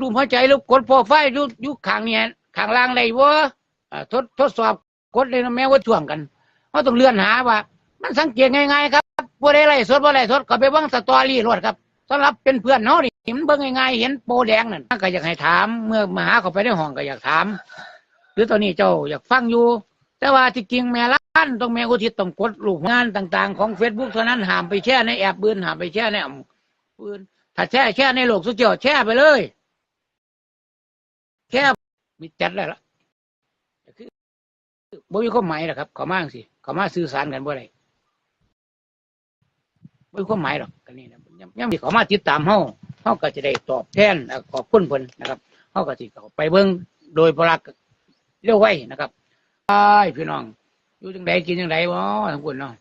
รูปหัวใจหรือกดโปรไฟยู่อยู่ข้างเนี่ยขางล่างเลยว่ทดทดสอบกดเลยนแม้ว่าช่วงกันเขาต้องเลื่อนหาว่า มันสังเกตง่ายๆครับบ่ได้ไล่สดบ่ได้สดก็ไปเบิ่งสตอรี่รวดครับสำหรับเป็นเพื่อนเฮานี่มันเบิ่งง่ายๆเห็นโปแดงนั่นก็อยากให้ถาม เมื่อมาหาเขาไปในห้องก็อยากถาม หรือตอนนี้เจ้าอยากฟังอยู่ แต่ว่าที่จริงแม่ล้านต้องแม่อุทิศต้องกดรูปงานต่างๆ ของ Facebook เท่านั้นห้ามไปแช่ในแอปบืนห้ามไปแช่ในแอปบืนถ้าแช่แช่ในโลกโซเชียลแช่ไปเลย มีจัดแล้วล่ะคือบ่มีความหมายหรอกครับขามาจังสิขามาสื่อสารกันบ่ได้บ่มีความหมายหรอกกันนี่นะยังยังมีขามาติดตามเฮาเฮาก็จะได้ตอบแทนขอบคุณเพิ่นนะครับเฮาก็สิเข้าไปเบิ่งโดยพลักเร็วไว้นะครับไอพี่น้อง อยู่จังไดกินจังไดบ่ทั้งคนเนาะ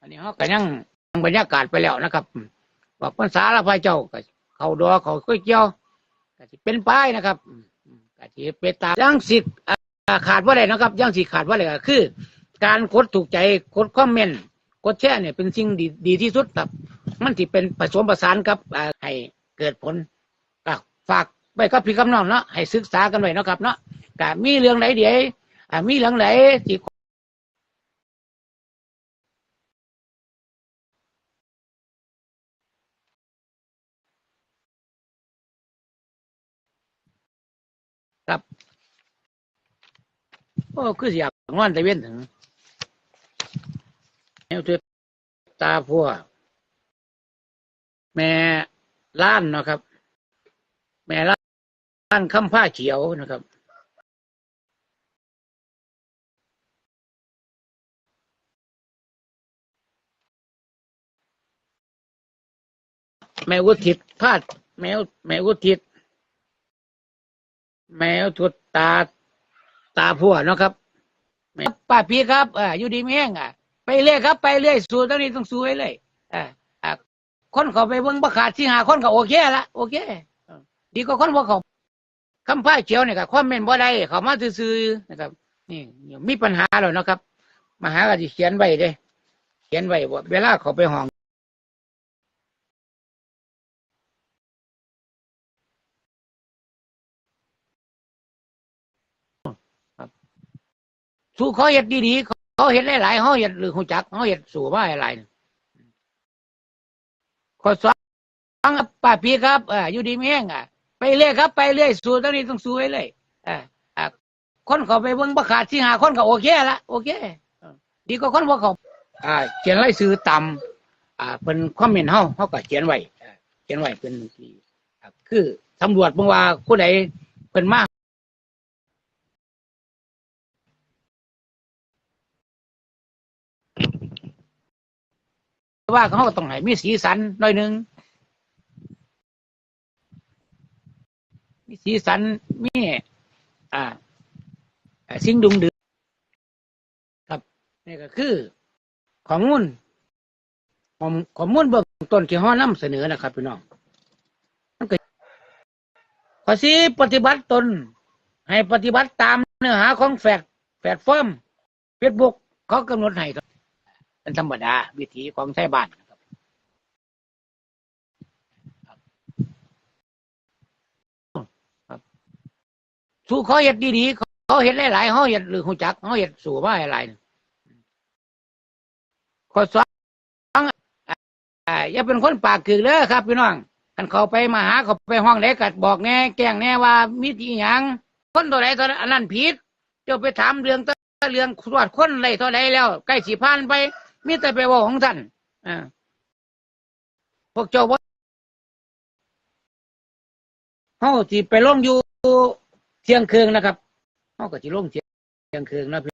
อันนี้เฮาก็ยังบรรยากาศไปแล้วนะครับบอกภาษาละพระเจ้าก็ เขาดอเขาค่อยเกี่ยวก็สิเป็นป้ายนะครับอืมอืมก็สิไปตามยังสิอ่าขาดว่าอะไรนะครับยังสิขาดว่าอะไรก็คือ การกดถูกใจกดคอมเมนต์กดแชร์เนี่ยเป็นสิ่งดีดีที่สุดครับ มันที่เป็นผสมประสานกับให้เกิดผลก็ฝากไปกับพี่กำน้องเนาะให้ศึกษากันไว้เนะครับเนาะก็มีเรื่องไหนเดี๋ยวมีเรื่องไหนที่ โอ้คืออยากงอนแต่เว้นถึงแนวเทวตาพัว แม่ล้านเนาะครับ แม่ล้านคำผ้าเขียวนะครับแมวอุทิศพาดแมวแมวอุทิศ แมวทุดตา ตาพัวเนาะครับแม่ป้าพี่ครับเอออยู่ดีไม่งอะ ไปเรื่อยครับไปเรื่อยสู้ตอนนี้ต้องสู้ไว้เลยอ่าอ่าคนเขาไปเบิ่งบ่ขาดที่หาคนก็โอเคละโอเคดีกว่าคนบ่เขาคำพ่ายเขียวเนี่ยก็ความเม่นบ่ได้เขามาซื่อๆนะครับ นี่มีปัญหาแล้วนะครับมาหาก็สิเขียนไว้เด้เขียนไว้ว่าเวลาเขาไปห้อง สู้เขาเห็ดดีๆเขาเห็ดหลายๆเขาเห็ดหรือหูจักเขาเห็ดสู่ว่าอะไรข้อสองป้าพีครับเอออยู่ดีไม่แห้งอะ ไปเรื่อยครับ ไปเรื่อยสู้ตอนนี้ต้องสู้ไว้เลยเอออะคนเขาไปเบิ่งประขาดที่หาคนก็โอเคละโอเคดีกว่าคนบ่เขาอ่า เขียนไล่ซื้อต่ำอ่า เป็นคอมเมนเฮาเฮาก็เขียนไว้เขียนไว้เป็นที่คือตำรวจเมื่อว่าผู้ใดเป็นมาก ว่าเขาก็ต้องให้มีสีสันหน่อยหนึ่งมีสีสันมีอ่าสิ่งดุงดึงครับนี่ก็คือข้อมูลข้อมข้อมูลเบื้องต้นที่ห้อนำเสนอนะครับพี่น้องมันก็ข้อสีปฏิบัติตน ให้ปฏิบัติตามเนื้อหาของแฟดแฟดฟอร์มเฟซบุ๊กเขากำหนดให้ครับ เป็นธรรมดา วิถีของชาวบ้านครับสู้เขาเห็ดดีๆเขาเห็ดหลายๆเขาเห็ดหรือหูจักเขาเห็ดสู่ว่าอะไรข้อสองอ่าอย่าเป็นคนปากคือเด้อครับพี่น้องกันเขาไปมาหาเขาไปห้องไหนกัดบอกแน่แกงแน่ว่ามีที่หยังคนตัวไหนตัวนั้นอันนั้นผิดจ้าไปถามเรื่องตัวเรื่องตรวจคนไรตัวไหนแล้ว ใกล้สีพานไป มีแต่ไปว่าของท่านอ่าพวกเจ้าว่าเฮาสิไปลงอยู่เที่ยงคืนนะครับเฮาก็สิลงเที่ยงคืนนะพี่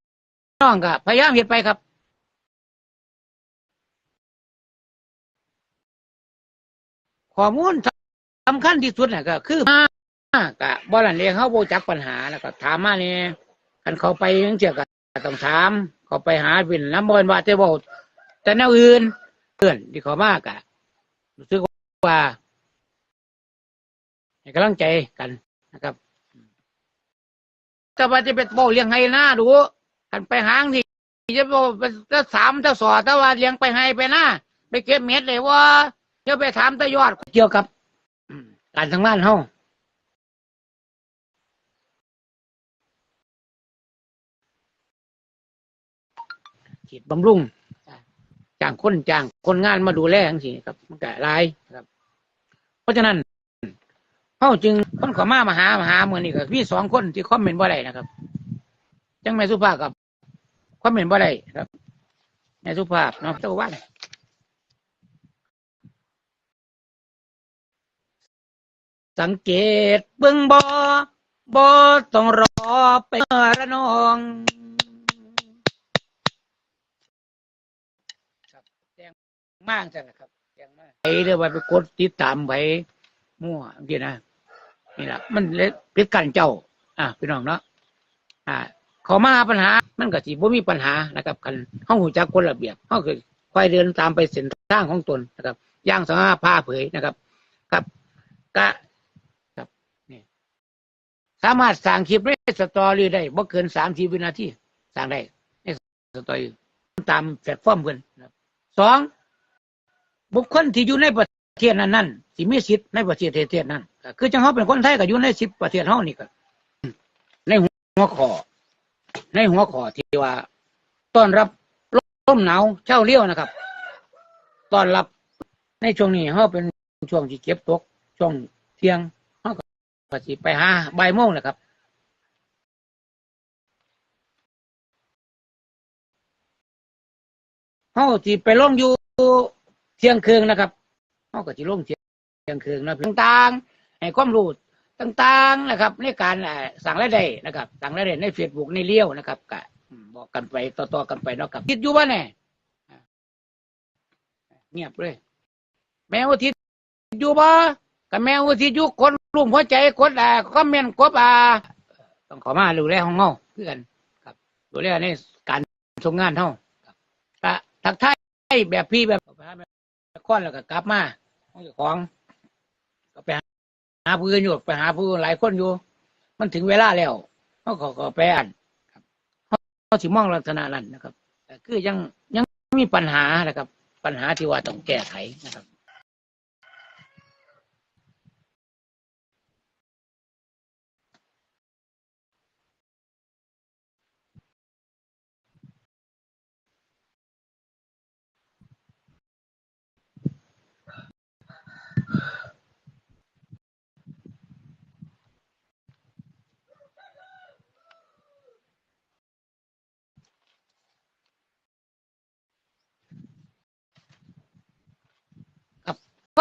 น้องก็พยายามเฮ็ดไปครับข้อมูลสำคัญที่สุดน่ะก็คือมากะบ่ลันเองเขาโบจักปัญหาแล้วก็ถามมาเนี่ยคันเขาไปจังเจียก็ต้องถาม เขาไปหาเป็นน้ำบ่นว่าแต่บ่ แต่แนวอื่นเพื่อนที่เขามากอะรู้สึกว่าให้กำลังใจกันนะครับแต่ว่าจะไปบอกเลี้ยงให้หน้าดูกันไปหางที่จะบอกจะสามจะสอแต่ว่าเลี้ยงไปให้ไปหน้าไปเก็บเม็ดเลยว่าเดี๋ยวไปถามตายอดเกี่ยวกับการทำงบ้านเฮาฉีดบำรุง จ้างคนจ้างคนงานมาดูแลทั้งสิ้นครับ มันก็หลายครับ เพราะฉะนั้นเฮาจึงคนขอมามาหามาหาเมือนี้ก็มีสองคนที่คอมเมนต์บ่ได้นะครับ จังแม่สุภาพกับคอมเมนต์บ่ได้ครับแม่สุภาพเนาะเจ้าวันสังเกตเบื้องบอบอต้องรอไประนอรับแจ้ง มากจังนะครับแจ้งมากไปเรียกว่าไปกดติดตามไปมั่วจริงนะนี่แหละมันเล็กพิกันเจ้า อะพี่น้องเนาะอ่าขอมาปัญหา มันก็สิบ่มีปัญหานะครับกันห้องหูจักคนระเบียบห้องคือค่อยเดินตามไปเส้นทางของตนนะครับย่างสง่าผ่าเผยนะครับ ครับก็สามารถสร้างคลิปในสตอรี่ได้บ่เกินสามสี่วินาทีสร้างได้ในสตอรี่ตามแพลตฟอร์มเพิ่นนะครับ สองบุคคลที่อยู่ในประเทศนั้นนั้นสิมีสิทธิ์ในประเทศเทศนั้นคือจังเฮาเป็นคนไทยก็อยู่ในสิบประเทศเฮานี่ก็ในหัวข้อในหัวข้อที่ว่าต้อนรับลมหนาวเช่าเลี้ยวนะครับต้อนรับในช่วงนี้เฮาเป็นช่วงที่เก็บตกช่วงเที่ยงก็สิไปหาบ่ายโมงแหละครับ เฮาสิไปลงอยู่เที่ยงคืนนะครับเฮาก็สิลงเที่ยงคืนนะต่างๆให้ความรู้ต่างๆนะครับ ในการสั่งรายได้นะครับ สั่งรายได้ใน Facebook ในเลี้ยวนะครับก็บอกกันไปต่อๆกันไปเนาะครับคิดอยู่ว่าแน่อ่าเงียบเลย แมวทิศอยู่บ่ก็แมวที่อยู่คนรุ่มหัวใจกดอ่าคอมเมนกดอ่าต้องขอมาดูแลของเฮาเพื่อนครับดูแลในการส่งงานเฮา ทักทายแบบพี่แบบไปหาแม่ค้อนแล้วก็กลับมาของเจ้าของ ก็ไปหาผู้อื่นอยู่ไปหาผู้หลายคนอยู่ มันถึงเวลาแล้วเขาขอขอไปอ่านครับเขาเขาสิมองลักษณะนั้นนะครับแต่คือยังยังมีปัญหานะครับ ปัญหาที่ว่าต้องแก้ไขนะครับ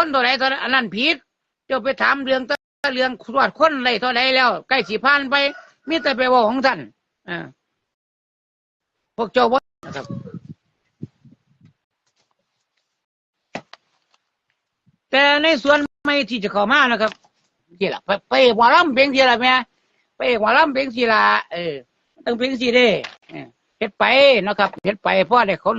คนตัวไหนตัวนั้นอันนั้นผิดเจ้าไปถามเรื่องตะเรื่องตรวจคนไรเท่าไรแล้วใกล้สิผ่านไปมีแต่ไปเว่าของท่านอ่าพวกเจ้าว่านะครับแต่ในส่วนไม่ที่จะเข้ามานะครับที่ละไปไปหมอลำเพลงที่ละแม่ไปหมอลำเพลงที่ละเออต้องเพลงที่เด้เออเฮ็ดไปนะครับเฮ็ดไปเพราะได้คน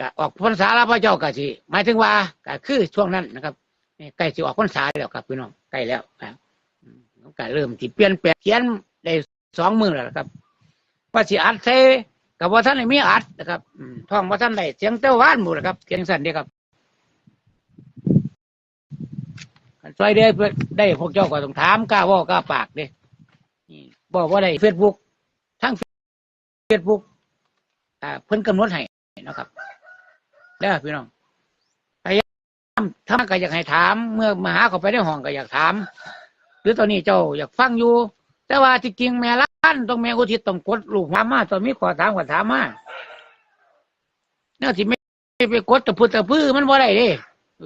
ก็ออกพรรษาแล้วพระเจ้าก็สิหมายถึงว่าก็คือช่วงนั้นนะครับใกล้สิออกพรรษาแล้วครับพี่น้องใกล้แล้วครับก็เริ่มที่เปลี่ยนแปลงเขียนได้สองมือแล้วนะครับว่าสิอัดใส่กับว่าท่านได้มีอัดนะครับท่องว่าท่านได้เสียงเต้าหวานหมดนะครับเสียงสั่นเดียวครับคันซอยได้เพื่อได้พวกเจ้าก็ต้องถามกล้าว่ากล้าปากเด้บอกว่าได้เฟซบุ๊กทั้งเฟซบุ๊กอ่าเพิ่นกำหนดให้นะครับ เด้อพี่น้องพยายามถ้าก็อยากให้ถาม เมื่อมาหาเขาไปในห้องก็อยากถาม หรือตอนนี้เจ้าอยากฟังอยู่ แต่ว่าที่จริงแม่ล้านต้องแม่อุทิศต้องกดลูกถามมาตอนมีขอถามก็ถามมาเนี่ยที่ไม่ไปกดตะพุตะพื้อมันบ่ได้เด้เอ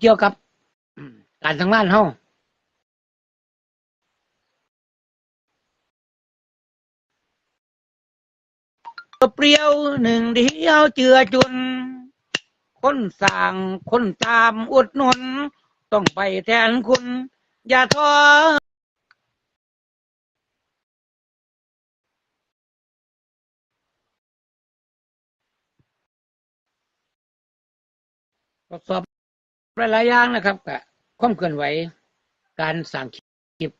เกี่ยวกับการทำงบ้านเฮา เปรี้ยวหนึ่งเดียวเจือจุน คนสั่งคนตามอุดหนุน ต้องไปแทนคุณ อย่าท้อทดสอบหลายๆอย่างนะครับกับความเคลื่อนไหว การสั่งคลิป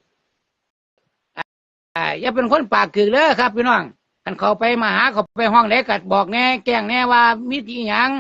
อ่า อย่าเป็นคนปากคือเลยครับพี่น้องันเขาไปมาหาเขาไปห้องไหนกัดบอกแน่แก้งแน่ว่ามีที่หยัง